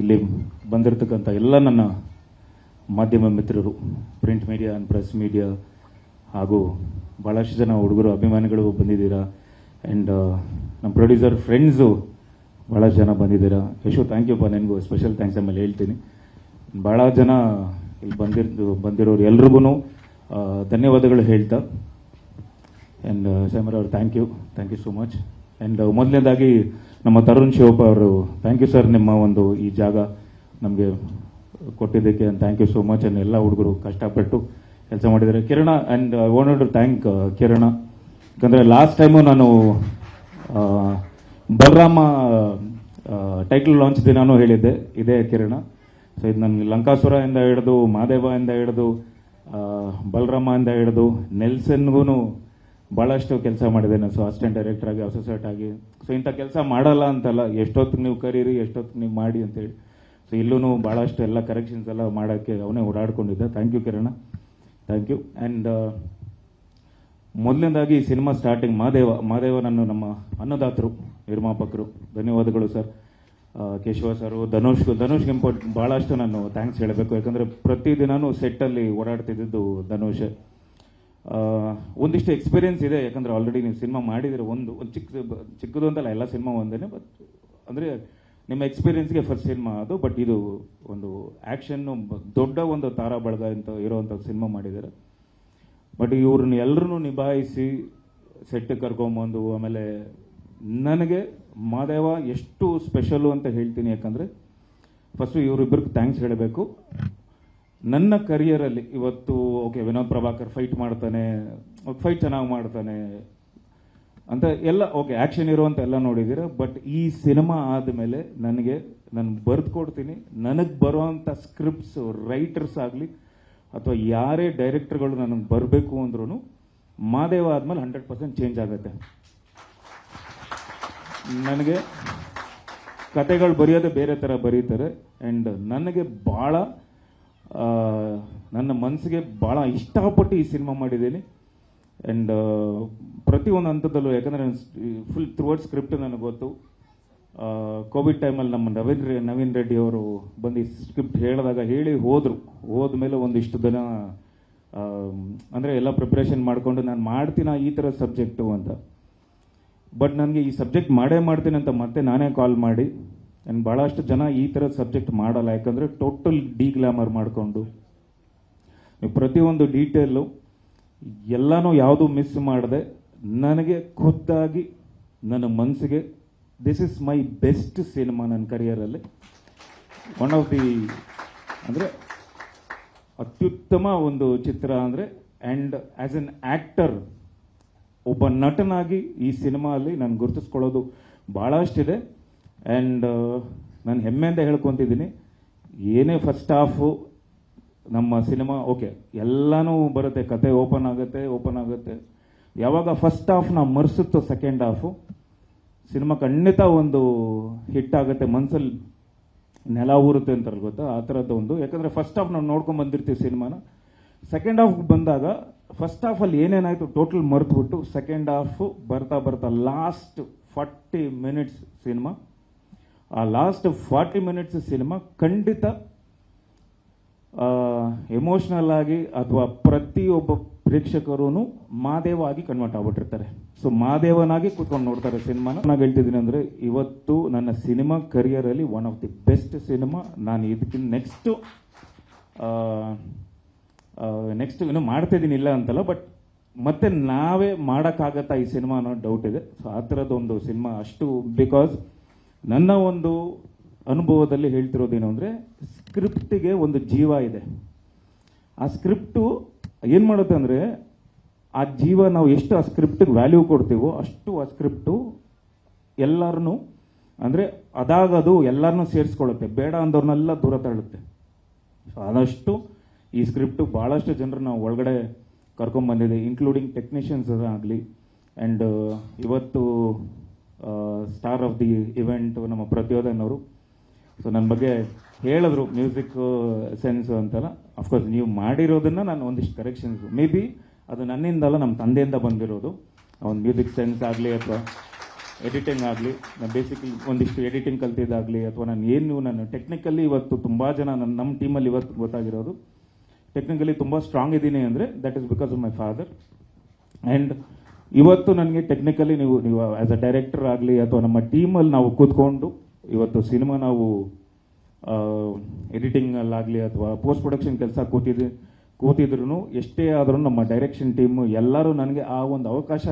ಇಲ್ಲಿ ಬಂದಿರತಕ್ಕಂಥ ಎಲ್ಲ ನನ್ನ ಮಾಧ್ಯಮ ಮಿತ್ರರು print media and press media ಹಾಗೂ ಭಾಳಷ್ಟು ಜನ ಹುಡುಗರು, ಅಭಿಮಾನಿಗಳು ಬಂದಿದ್ದೀರಾ? ಆ್ಯಂಡ್ ನಮ್ಮ ಪ್ರೊಡ್ಯೂಸರ್ ಫ್ರೆಂಡ್ಸು ಭಾಳಷ್ಟು ಜನ ಬಂದಿದ್ದೀರಾ? ಯಶು ಥ್ಯಾಂಕ್ ಯು ಪಾ ನನಗೂ ಸ್ಪೆಷಲ್ ಥ್ಯಾಂಕ್ಸ್ ಆಮೇಲೆ ಹೇಳ್ತೀನಿ. ಭಾಳ ಜನ ಇಲ್ಲಿ ಬಂದಿದ್ದು ಬಂದಿರೋರು ಎಲ್ರಿಗೂ ಧನ್ಯವಾದಗಳು ಹೇಳ್ತಾ. ಆ್ಯಂಡ್ ಸ್ಯಾಮರ್ ಅವ್ರು thank you thank you so much and ಮೊದಲನೇದಾಗಿ ನಮ್ಮ ತರುಣ್ ಶಿವಪ್ಪ ಅವರು ಥ್ಯಾಂಕ್ ಯು ಸರ್ ನಿಮ್ಮ ಒಂದು ಈ ಜಾಗ ನಮಗೆ ಕೊಟ್ಟಿದ್ದಕ್ಕೆ ಥ್ಯಾಂಕ್ ಯು ಸೋ ಮಚ್ ಅನ್ನ ಎಲ್ಲ ಹುಡುಗರು ಕಷ್ಟಪಟ್ಟು ಕೆಲಸ ಮಾಡಿದ್ದಾರೆ. Kiran and I want to thank Kiran. ಯಾಕಂದರೆ ಲಾಸ್ಟ್ ಟೈಮು ನಾನು ಬಲರಾಮ ಟೈಟಲ್ ಲಾಂಚ್ ದಿನಾನೂ ಹೇಳಿದ್ದೆ. ಇದೇ ಕಿರಣ. ಸೊ ಇದು ನನಗೆ ಲಂಕಾಸುರದಿಂದ ಹಿಡಿದು ಮಾದೇವದಿಂದ ಹಿಡಿದು ಬಲರಾಮ ಇಂದ ಹಿಡಿದು ನೆಲ್ಸನ್ಗೂ ಭಾಳಷ್ಟು ಕೆಲಸ ಮಾಡಿದೆ. ನಾನು ಸೊ ಅಸಿಸ್ಟೆಂಟ್ ಡೈರೆಕ್ಟರ್ ಆಗಿ ಅಸೋಸಿಯೇಟ್ ಆಗಿ. ಸೊ ಇಂಥ ಕೆಲಸ ಮಾಡಲ್ಲ ಅಂತಲ್ಲ. ಎಷ್ಟೊತ್ತಿಗೆ ನೀವು ಕರೀರಿ, ಎಷ್ಟೊತ್ತಿಗೆ ನೀವು ಮಾಡಿ ಅಂತೇಳಿ. ಸೊ ಇಲ್ಲೂ ಭಾಳಷ್ಟು ಎಲ್ಲ ಕರೆಕ್ಷನ್ಸ್ ಎಲ್ಲ ಮಾಡೋಕ್ಕೆ ಅವನೇ ಓಡಾಡ್ಕೊಂಡಿದ್ದೆ. Thank you Kiran. Thank you and ಮೊದಲನೇದಾಗಿ ಸಿನಿಮಾ ಸ್ಟಾರ್ಟಿಂಗ್ ಮಾದೇವ ಮಾದೇವ ನನ್ನ ನಮ್ಮ ಅನ್ನದಾತರು, ನಿರ್ಮಾಪಕರು. ಧನ್ಯವಾದಗಳು sir Keshava sir, Dhanush Dhanush import ಭಾಳಷ್ಟು ನಾನು ಥ್ಯಾಂಕ್ಸ್ ಹೇಳಬೇಕು. ಯಾಕಂದರೆ ಪ್ರತಿದಿನನೂ ಸೆಟ್ಟಲ್ಲಿ ಓಡಾಡ್ತಿದ್ದಿದ್ದು ಧನುಷ್. ಒಂದಿಷ್ಟು ಎಕ್ಸ್ಪೀರಿಯನ್ಸ್ ಇದೆ, ಯಾಕಂದ್ರೆ ಆಲ್ರೆಡಿ ನೀವು ಸಿನಿಮಾ ಮಾಡಿದಿರ ಒಂದು ಒಂದು ಚಿಕ್ಕ ಚಿಕ್ಕದು ಅಂತಲ್ಲ, ಎಲ್ಲ ಸಿನಿಮಾ ಒಂದೇನೆ ಬಟ್ ಅಂದರೆ ನಿಮ್ಮ ಎಕ್ಸ್ಪೀರಿಯೆನ್ಸ್ಗೆ ಫಸ್ಟ್ ಸಿನಿಮಾ ಅದು ಬಟ್ ಇದು ಒಂದು ಆ್ಯಕ್ಷನ್ನು ದೊಡ್ಡ ಒಂದು ತಾರಾ ಬಳಗ ಅಂತ ಇರೋವಂಥ ಸಿನಿಮಾ ಮಾಡಿದ್ದಾರೆ ಬಟ್ ಇವ್ರನ್ನ ಎಲ್ಲರೂ ನಿಭಾಯಿಸಿ ಸೆಟ್ ಕರ್ಕೊಂಬಂದು, ಆಮೇಲೆ ನನಗೆ ಮಾದೇವ ಎಷ್ಟು ಸ್ಪೆಷಲು ಅಂತ ಹೇಳ್ತೀನಿ, ಯಾಕಂದರೆ ಫಸ್ಟು ಇವರಿಬ್ಬರಿಗೆ ಥ್ಯಾಂಕ್ಸ್ ಹೇಳಬೇಕು. ನನ್ನ ಕರಿಯರಲ್ಲಿ ಇವತ್ತು ಓಕೆ ವಿನೋದ್ ಪ್ರಭಾಕರ್ ಫೈಟ್ ಮಾಡ್ತಾನೆ ಫೈಟ್ ಚೆನ್ನಾಗಿ ಮಾಡ್ತಾನೆ ಅಂತ ಎಲ್ಲ ಓಕೆ ಆ್ಯಕ್ಷನ್ ಇರುವಂತ ಎಲ್ಲ ನೋಡಿದ್ದೀರ ಬಟ್ ಈ ಸಿನಿಮಾ ಆದಮೇಲೆ ನನಗೆ, ನಾನು ಬರೆದು ಕೊಡ್ತೀನಿ. ನನಗೆ ಬರುವಂಥ ಸ್ಕ್ರಿಪ್ಟ್ಸ್ ರೈಟರ್ಸ್ ಆಗಲಿ, ಅಥವಾ ಯಾರೇ ಡೈರೆಕ್ಟರ್ಗಳು ನನಗೆ ಬರಬೇಕು ಅಂದ್ರೂ ಮಾದೇವ ಆದಮೇಲೆ ಹಂಡ್ರೆಡ್ ಪರ್ಸೆಂಟ್ ಚೇಂಜ್ ಆಗುತ್ತೆ. ನನಗೆ ಕತೆಗಳು ಬರೆಯೋದೇ ಬೇರೆ ಥರ ಬರೀತಾರೆ ಆ್ಯಂಡ್ ನನಗೆ ಭಾಳ ನನ್ನ ಮನಸ್ಸಿಗೆ ಭಾಳ ಇಷ್ಟಪಟ್ಟು ಈ ಸಿನಿಮಾ ಮಾಡಿದ್ದೀನಿ. ಆ್ಯಂಡ್ ಪ್ರತಿಯೊಂದು ಹಂತದಲ್ಲೂ ಯಾಕಂದರೆ ಫುಲ್ ಥ್ರೂವರ್ಡ್ ಸ್ಕ್ರಿಪ್ಟ್ ನನಗೆ ಗೊತ್ತು. ಕೋವಿಡ್ ಟೈಮಲ್ಲಿ ನಮ್ಮ ನವೀನ್ ರೆ ನವೀನ್ ರೆಡ್ಡಿ ಅವರು ಬಂದು ಈ ಸ್ಕ್ರಿಪ್ಟ್ ಹೇಳಿದಾಗ ಹೇಳಿ ಹೋದರು. ಹೋದ್ಮೇಲೆ ಒಂದಿಷ್ಟು ದಿನ ಅಂದರೆ ಎಲ್ಲ ಪ್ರಿಪ್ರೇಷನ್ ಮಾಡಿಕೊಂಡು ನಾನು ಮಾಡ್ತೀನ ಈ ಥರ ಸಬ್ಜೆಕ್ಟು ಅಂತ. ಬಟ್ ನನಗೆ ಈ ಸಬ್ಜೆಕ್ಟ್ ಮಾಡೇ ಮಾಡ್ತೀನಿ ಅಂತ ಮತ್ತೆ ನಾನೇ ಕಾಲ್ ಮಾಡಿ. ನಾನು ಭಾಳಷ್ಟು ಜನ ಈ ಥರ ಸಬ್ಜೆಕ್ಟ್ ಮಾಡಲ್ಲ. ಯಾಕಂದರೆ ಟೋಟಲ್ ಡಿ ಗ್ಲಾಮರ್ ಮಾಡಿಕೊಂಡು, ನೀವು ಪ್ರತಿಯೊಂದು ಡೀಟೇಲು ಎಲ್ಲನೂ ಯಾವುದು ಮಿಸ್ ಮಾಡದೆ, ನನಗೆ ಖುದ್ದಾಗಿ ನನ್ನ ಮನಸ್ಸಿಗೆ this is my best cinema ನನ್ನ ಕರಿಯರಲ್ಲಿ ಒನ್ ಆಫ್ ದಿ ಅಂದರೆ ಅತ್ಯುತ್ತಮ ಒಂದು ಚಿತ್ರ ಅಂದರೆ ಆ್ಯಂಡ್ ಆ್ಯಸ್ ಎನ್ ಆ್ಯಕ್ಟರ್ ಒಬ್ಬ ನಟನಾಗಿ ಈ ಸಿನಿಮಾಲ್ಲಿ ನಾನು ಗುರುತಿಸ್ಕೊಳ್ಳೋದು ಭಾಳಷ್ಟಿದೆ ಆ್ಯಂಡ್ ನಾನು ಹೆಮ್ಮೆಯಿಂದ ಹೇಳ್ಕೊತಿದ್ದೀನಿ. ಏನೇ ಫಸ್ಟ್ ಹಾಫು ನಮ್ಮ ಸಿನಿಮಾ ಓಕೆ ಎಲ್ಲನೂ ಬರುತ್ತೆ. ಕತೆ ಓಪನ್ ಆಗುತ್ತೆ ಓಪನ್ ಆಗುತ್ತೆ. ಯಾವಾಗ ಫಸ್ಟ್ ಹಾಫ್ ನಾವು ಮರೆಸುತ್ತೋ ಸೆಕೆಂಡ್ ಹಾಫು ಸಿನಿಮಾ ಖಂಡಿತ ಒಂದು ಹಿಟ್ ಆಗುತ್ತೆ. ಮನ್ಸಲ್ಲಿ ನೆಲ ಊರುತ್ತೆ ಅಂತಾರಲ್ಲ ಗೊತ್ತಾ? ಆ ಥರದ್ದು ಒಂದು. ಯಾಕಂದರೆ ಫಸ್ಟ್ ಹಾಫ್ ನಾವು ನೋಡ್ಕೊಂಡು ಬಂದಿರ್ತೀವಿ ಸಿನಿಮಾನ ಸೆಕೆಂಡ್ ಹಾಫ್ ಬಂದಾಗ ಫಸ್ಟ್ ಹಾಫಲ್ಲಿ ಏನೇನಾಯಿತು? ಟೋಟಲ್ ಮರೆತುಬಿಟ್ಟು ಸೆಕೆಂಡ್ ಹಾಫು ಬರ್ತಾ ಬರ್ತಾ ಲಾಸ್ಟ್ ಫಾರ್ಟಿ ಮಿನಿಟ್ಸ್ ಸಿನಿಮಾ ಆ ಲಾಸ್ಟ್ ಫಾರ್ಟಿ ಮಿನಿಟ್ಸ್ ಸಿನಿಮಾ ಖಂಡಿತ ಎಮೋಷ್ನಲ್ ಆಗಿ ಅಥವಾ ಪ್ರತಿಯೊಬ್ಬ ಪ್ರೇಕ್ಷಕರೂ ಮಾದೇವ ಆಗಿ ಕನ್ವರ್ಟ್ ಆಗ್ಬಿಟ್ಟಿರ್ತಾರೆ. ಸೊ ಮಾದೇವನಾಗಿ ಕೂತ್ಕೊಂಡು ನೋಡ್ತಾರೆ ಸಿನಿಮಾನ ನಾನು ಹೇಳ್ತಿದ್ದೀನಿ ಅಂದರೆ ಇವತ್ತು ನನ್ನ cinema ಕರಿಯರಲ್ಲಿ one of the best cinema ನಾನು ಇದಕ್ಕಿಂತ ನೆಕ್ಸ್ಟು ನೆಕ್ಸ್ಟ್ ಮಾಡ್ತಾ ಮಾಡ್ತಿದ್ದೀನಿ ಇಲ್ಲ ಅಂತಲ್ಲ ಬಟ್ ಮತ್ತೆ ನಾವೇ ಮಾಡೋಕ್ಕಾಗತ್ತಾ ಈ ಸಿನಿಮಾ ಅನ್ನೋ ಡೌಟ್ ಇದೆ. ಸೊ ಆ ಥರದ್ದೊಂದು ಸಿನಿಮಾ ಅಷ್ಟು ಬಿಕಾಸ್ ನನ್ನ ಒಂದು ಅನುಭವದಲ್ಲಿ ಹೇಳ್ತಿರೋದೇನು ಅಂದರೆ ಸ್ಕ್ರಿಪ್ಟಿಗೆ ಒಂದು ಜೀವ ಇದೆ. ಆ ಸ್ಕ್ರಿಪ್ಟು ಏನು ಮಾಡುತ್ತೆ ಅಂದರೆ ಆ ಜೀವ ನಾವು ಎಷ್ಟು ಆ ಸ್ಕ್ರಿಪ್ಟಿಗೆ ವ್ಯಾಲ್ಯೂ ಕೊಡ್ತೀವೋ ಅಷ್ಟು ಆ ಸ್ಕ್ರಿಪ್ಟು ಎಲ್ಲರನ್ನೂ ಅಂದರೆ ಅದಾಗದು ಎಲ್ಲರನ್ನೂ ಸೇರಿಸ್ಕೊಳ್ಳುತ್ತೆ. ಬೇಡ ಅಂದವ್ರನ್ನೆಲ್ಲ ದೂರ ತಳ್ಳುತ್ತೆ. ಸೊ ಆದಷ್ಟು ಈ ಸ್ಕ್ರಿಪ್ಟು ಭಾಳಷ್ಟು ಜನರನ್ನ ಒಳಗಡೆ ಕರ್ಕೊಂಬಂದಿದೆ ಇನ್ಕ್ಲೂಡಿಂಗ್ ಟೆಕ್ನಿಷಿಯನ್ಸ್ ಆಗಲಿ ಆ್ಯಂಡ್ ಇವತ್ತು ಸ್ಟಾರ್ ಆಫ್ ದಿ ಇವೆಂಟ್ ನಮ್ಮ ಪ್ರಚೋದನ್ ಅವರು. ಸೊ ನನ್ನ ಬಗ್ಗೆ ಹೇಳಿದ್ರು ಮ್ಯೂಸಿಕ್ ಸೆನ್ಸ್ ಅಂತೆಲ್ಲ. ಅಫ್ಕೋರ್ಸ್ ನೀವು ಮಾಡಿರೋದನ್ನು ನಾನು ಒಂದಿಷ್ಟು ಕರೆಕ್ಷನ್ಸ್ ಮೇ ಬಿ ಅದು ನನ್ನಿಂದಲ್ಲ ನಮ್ಮ ತಂದೆಯಿಂದ ಬಂದಿರೋದು. ಒಂದು ಮ್ಯೂಸಿಕ್ ಸೆನ್ಸ್ ಆಗಲಿ ಅಥವಾ ಎಡಿಟಿಂಗ್ ಆಗಲಿ, ನಾನು ಬೇಸಿಕಲಿ ಒಂದಿಷ್ಟು ಎಡಿಟಿಂಗ್ ಕಲ್ತಿದ್ದಾಗಲಿ, ಅಥವಾ ನಾನು ಏನು, ನಾನು ಟೆಕ್ನಿಕಲಿ ಇವತ್ತು ತುಂಬ ಜನ ನನ್ನ ನಮ್ಮ ಟೀಮಲ್ಲಿ ಇವತ್ತು ಗೊತ್ತಾಗಿರೋದು. ಟೆಕ್ನಿಕಲಿ ತುಂಬ ಸ್ಟ್ರಾಂಗ್ ಇದ್ದೀನಿ ಅಂದರೆ that is because of my father and ಇವತ್ತು ನನಗೆ ಟೆಕ್ನಿಕಲಿ ನೀವು ನೀವು ಆ್ಯಸ್ ಅ ಡೈರೆಕ್ಟರ್ ಆಗಲಿ ಅಥವಾ ನಮ್ಮ ಟೀಮಲ್ಲಿ ನಾವು ಕೂತ್ಕೊಂಡು ಇವತ್ತು ಸಿನಿಮಾ ನಾವು ಎಡಿಟಿಂಗಲ್ಲಾಗಲಿ ಅಥವಾ ಪೋಸ್ಟ್ ಪ್ರೊಡಕ್ಷನ್ ಕೆಲಸ ಕೂತಿದ್ದು ಕೂತಿದ್ರು ಎಷ್ಟೇ ಆದರೂ ನಮ್ಮ ಡೈರೆಕ್ಷನ್ ಟೀಮು ಎಲ್ಲರೂ ನನಗೆ ಆ ಒಂದು ಅವಕಾಶ